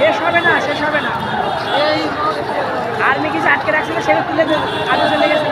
শেষ হবে না, শেষ হবে না আর্মি কিছু আটকে রাখছিল সেটা তুলে আগে চলে গেছে।